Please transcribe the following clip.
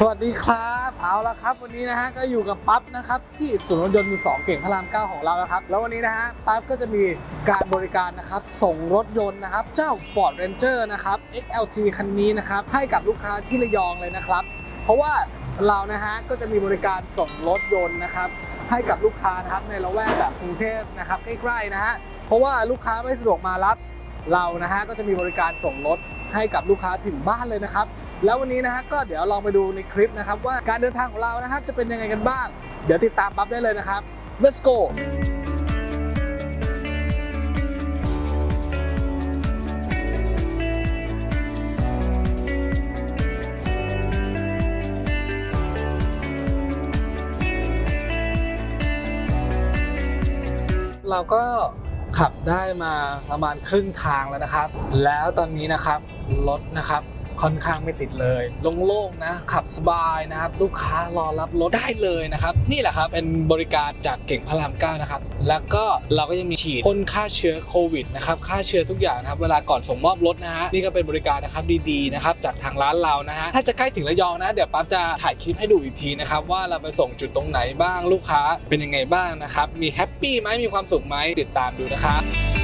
สวัสดีครับเอาละครับ วันนี้นะฮะก็อยู่กับปั๊บนะครับที่ศูนย์รถยนต์มือสองเก่งพระรามเก้าของเรานะครับ แล้ววันนี้นะฮะปั๊บก็จะมีการบริการนะครับส่งรถยนต์นะครับ เจ้า Ford Ranger นะครับ XLT คันนี้นะครับให้กับลูกค้าที่ระยองเลยนะครับ เพราะว่าเรานะฮะก็จะมีบริการส่งรถยนต์นะครับให้กับลูกค้านะครับในละแวกแบบกรุงเทพนะครับใกล้ๆนะฮะเพราะว่าลูกค้าไม่สะดวกมารับเรานะฮะก็จะมีบริการส่งรถให้กับลูกค้าถึงบ้านเลยนะครับ แล้ววันนี้นะฮะก็เดี๋ยวลองไปดูในคลิปนะครับว่าการเดินทางของเรานะครับจะเป็นยังไงกันบ้าง เดี๋ยวติดตามปั๊บได้เลยนะครับ let's go เราก็ขับได้มาประมาณครึ่งทางแล้วนะครับ แล้วตอนนี้นะครับรถนะครับ ค่อนข้างไม่ติดเลยโล่งๆนะขับสบายนะครับ ลูกค้ารอรับรถได้เลยนะครับ นี่แหละครับเป็นบริการจากเก่งพระรามเก้านะครับ แล้วก็เราก็ยังมีฉีดพ่นฆ่าเชื้อโควิดนะครับฆ่าเชื้อทุกอย่างนะครับ เวลาก่อนส่งมอบรถนะฮะนี่ก็เป็นบริการนะครับดีๆนะครับจากทางร้านเรานะฮะถ้าจะใกล้ถึงระยองนะเดี๋ยวปั๊บจะถ่ายคลิปให้ดูอีกทีนะครับว่าเราไปส่งจุดตรงไหนบ้างลูกค้าเป็นยังไงบ้างนะครับมีแฮปปี้ไหมมีความสุขไหมติดตามดูนะครับ